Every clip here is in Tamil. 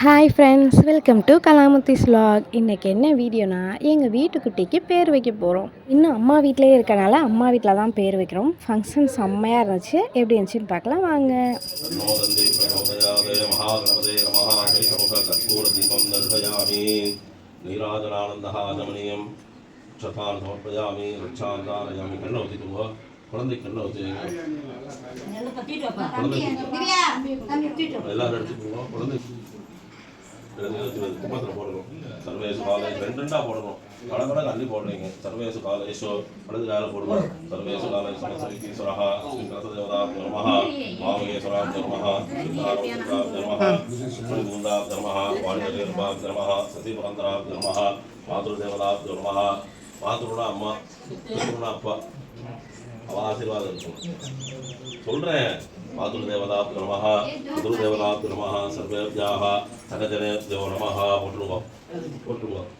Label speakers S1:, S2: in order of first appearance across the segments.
S1: Hi friends welcome to Kalamuthi slack இன்றைக்கி என்ன வீடியோனா எங்கள் வீட்டுக்குட்டிக்கு பேர் வைக்க போகிறோம் இன்னும் அம்மா வீட்டிலே இருக்கனால அம்மா வீட்டில் தான் பேர் வைக்கிறோம். ஃபங்க்ஷன் செம்மையாக இருந்துச்சு. எப்படி இருந்துச்சுன்னு பார்க்கலாம் வாங்க.
S2: நீராஜனானந்தானமணியம் கண்ணை ஒதுக்குவோ எல்லாரும் எடுத்துக்கோங்க குழந்தைக்கு குழந்தை கும்பத்தில் போடணும். சர்வேசு காலேஜ் ரெண்டு ரெண்டா போடணும் கடை அள்ளி போடுறீங்க. சர்வேசு காலேஷோ வலது கால போடுவோம். சர்வேசு காலேஜ் சமஸ்வரீஸ்வரா ஸ்ரீ மாமகேஸ்வரா மாதுருனா அம்மா பித்ருனா அப்பா. அவள் ஆசீர்வாதம் இருக்கும். சொல்கிறேன் மாதுரு தேவதாப்து நமः பிதுரு தேவதாப்து நமः சர்வேபியாக சகஜனே தேவ நமः போட்டுருவோம் போட்டுருவோம்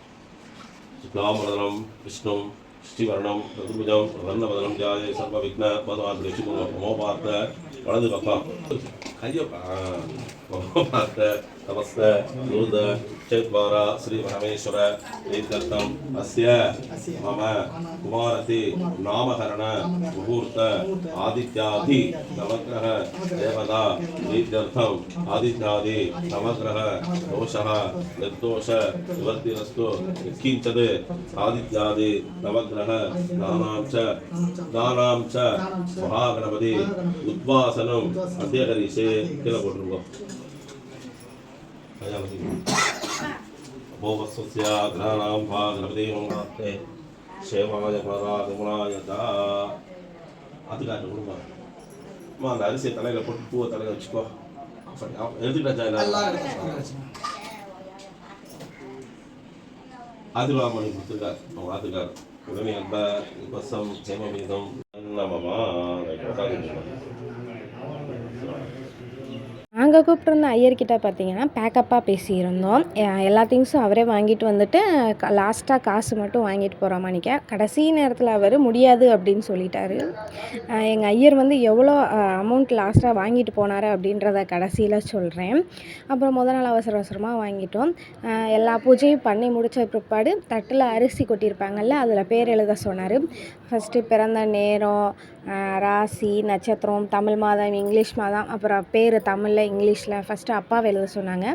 S2: சுக்லாம்பரதனம் விஷ்ணும் ஸ்ரீவர்ணம் சதுர்புஜம் வர்ணவதனம் ஜாய சர்வ விக்ன பகவான் லட்சுமோ பார்த்த வலது பக்கம். అయ్యప్ప మమోపాత తమస్త నూద చైద్వారా శ్రీ పరమేశ్వర ఏదత్తం అస్య మమ కుమారతి నామకరణ ముహూర్త ఆదిత్యాది నవగ్రహ దేవత ప్రీత్యర్థం ఆదిత్యాది నవగ్రహ దోష నిర్దోష నివర్తిరస్తు కించద్ ఆదిత్యాది నవగ్రహ దానాం చ దానాం చ మహాగణపతి ఉద్వాసనం అధ్యకరిషే करिष्ये किल पोट्रुको भोगस्वस्य ग्रहाणां वा गणपति मङ्गलात्ते சேவாய பராகமுனாய தா அதுக்காட்டு கொடுமா அம்மா அந்த அரிசியை தலையில் போட்டு பூவை தலையில் வச்சுக்கோ அப்படி அவ- எடுத்துக்கிட்டாச்சா எல்லாரும் ஆதிர்வாமணி கொடுத்துருக்கார் அவங்க ஆத்துக்கார் உடனே அன்ப உபசம் சேமமீதம் நம்மமா
S1: நாங்கள் கூப்பிட்ருந்த ஐயர்கிட்ட பார்த்தீங்கன்னா பேக்கப்பாக பேசியிருந்தோம். எல்லா திங்ஸும் அவரே வாங்கிட்டு வந்துட்டு லாஸ்ட்டாக காசு மட்டும் வாங்கிட்டு போகிற மாணிக்க கடைசி நேரத்தில் அவர் முடியாது அப்படின்னு சொல்லிட்டாரு. எங்கள் ஐயர் வந்து எவ்வளோ அமௌண்ட் லாஸ்ட்டாக வாங்கிட்டு போனார் அப்படின்றத கடைசியில் சொல்கிறேன் அப்புறம் முத நாள் அவசர அவசரமாக வாங்கிட்டோம். எல்லா பூஜையும் பண்ணி முடித்த பிற்பாடு தட்டில் அரிசி கொட்டியிருப்பாங்கல்ல அதில் பேர் எழுத சொன்னார். ஃபஸ்ட்டு பிறந்த நேரம் ராசி நட்சத்திரம் தமிழ் மாதம் இங்கிலீஷ் மாதம் அப்புறம் பேர் தமிழில் இங்கிலீஷில் ஃபஸ்ட்டு அப்பாவை எழுத சொன்னாங்க.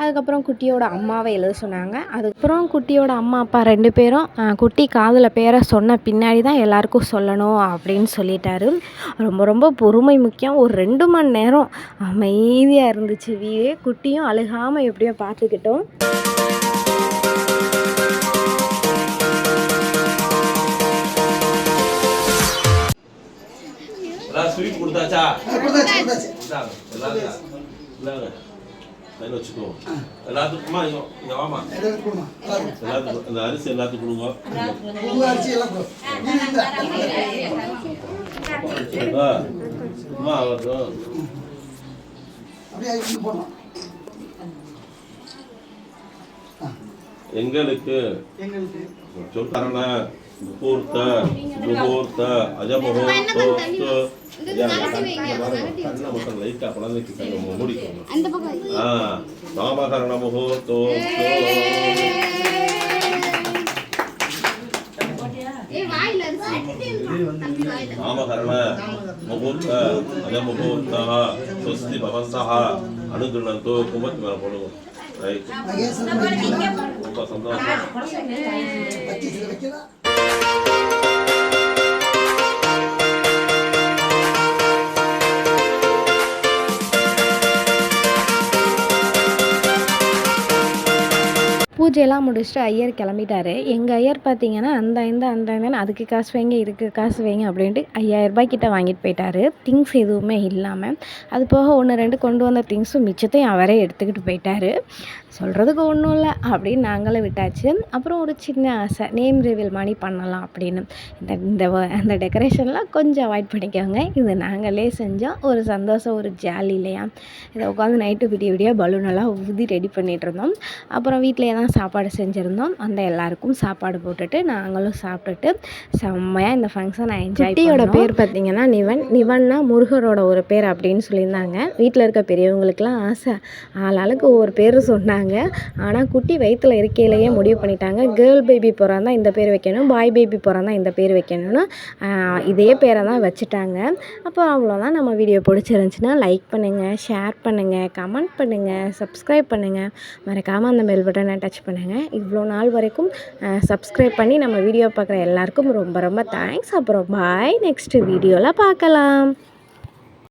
S1: அதுக்கப்புறம் குட்டியோட அம்மாவை எழுத சொன்னாங்க. அதுக்கப்புறம் குட்டியோட அம்மா அப்பா ரெண்டு பேரும் குட்டி காதில் பேரை சொன்ன பின்னாடி தான் எல்லாருக்கும் சொல்லணும் அப்படின்னு சொல்லிட்டாரு. ரொம்ப ரொம்ப பொறுமை முக்கியம். ஒரு ரெண்டு மணி நேரம் அமைதியாக இருந்துச்சு வீடே. குட்டியும் அழுகாமல் எப்படியோ பார்த்துக்கிட்டோம்.
S2: ஸ்வீட் கொடுத்தாச்சா?
S3: கொடுத்தாச்சு கொடுத்தாச்சு.
S2: இந்தாங்க. கையில வச்சுக்கோ எல்லாத்துக்குமா இங்க இங்க வாமா
S3: எல்லாரும்
S2: எல்லாத்துக்கும் இந்த அரிசி எல்லாத்துக்கும் கொடுங்க
S3: அரிசி எல்லாம்
S2: அம்மா
S3: அப்படியே இது
S2: எங்களுக்கு சொல்லுறன முகூர்த்த முகூர்த்த அஜமுகூர்த்தோஸ்து லைட்டா குழந்தைக்கு மூடிக்கோங்க. ஆ நாமகரண முகூர்த்தோஸ்து நாமகரண முகூர்த்த அஜமுகூர்த்த ஸ்வஸ்தி பவந்தः அனுகிருணந்தோ கும்பத்து மேல
S3: மகேசன்
S2: ரொம்ப சந்தோஷம்
S1: பூஜையெல்லாம் முடிச்சுட்டு ஐயர் கிளம்பிட்டாரு. எங்கள் ஐயர் பார்த்தீங்கன்னா அந்த இந்த அந்த இந்தன்னு அதுக்கு காசு வைங்க இதுக்கு காசு வைங்க அப்படின்ட்டு ஐயாயிரம் கிட்ட வாங்கிட்டு போயிட்டாரு. திங்ஸ் எதுவுமே இல்லாமல் அது போக ஒன்று ரெண்டு கொண்டு வந்த திங்ஸும் மிச்சத்தையும் அவரே எடுத்துக்கிட்டு போயிட்டாரு. சொல்கிறதுக்கு ஒன்றும் இல்லை அப்படின்னு நாங்களே விட்டாச்சு. அப்புறம் ஒரு சின்ன ஆசை நேம் ரிவீல் மாதிரி பண்ணலாம் அப்படின்னு. இந்த இந்த வ- அந்த டெக்கரேஷன்லாம் கொஞ்சம் அவாய்ட் பண்ணிக்கோங்க. இது நாங்களே செஞ்சோம். ஒரு சந்தோஷம் ஒரு ஜாலி இல்லையா? இதை உட்காந்து நைட்டு விடிய விடிய பலூனெல்லாம் ஊதி ரெடி பண்ணிகிட்டு இருந்தோம். அப்புறம் வீட்டிலே சாப்பாடு செஞ்சுருந்தோம். அந்த எல்லாருக்கும் சாப்பாடு போட்டுட்டு நாங்களும் சாப்பிட்டுட்டு செம்மையாக இந்த ஃபங்க்ஷனை என்ஜாய் குட்டியோட பேர் பார்த்தீங்கன்னா நிவன். நிவன்னா முருகரோட ஒரு பேர் அப்படின்னு சொல்லியிருந்தாங்க. வீட்டில் இருக்க பெரியவங்களுக்குலாம் ஆசை. ஆளாளுக்கு ஒவ்வொரு பேர் சொன்னாங்க. ஆனால் குட்டி வயிற்றில் இருக்கையிலேயே முடிவு பண்ணிட்டாங்க. கேர்ள் பேபி பிறந்தா இந்த பேர் வைக்கணும். பாய் பேபி பிறந்தா இந்த பேர் வைக்கணும்னு இதே பேரை தான் வச்சுட்டாங்க. அப்போ அவ்வளோதான் நம்ம வீடியோ பிடிச்சிருந்துச்சின்னா லைக் பண்ணுங்கள் ஷேர் பண்ணுங்கள் கமெண்ட் பண்ணுங்கள் சப்ஸ்கிரைப் பண்ணுங்கள் மறக்காமல் அந்த பெல் பட்டனை டச் பண்ணுங்கள் இவ்வளோ நாள் வரைக்கும் சப்ஸ்கிரைப் பண்ணி நம்ம வீடியோ பார்க்குற எல்லாருக்கும் ரொம்ப ரொம்ப தேங்க்ஸ் அப்புறம் பாய் நெக்ஸ்ட் வீடியோவில் பார்க்கலாம்.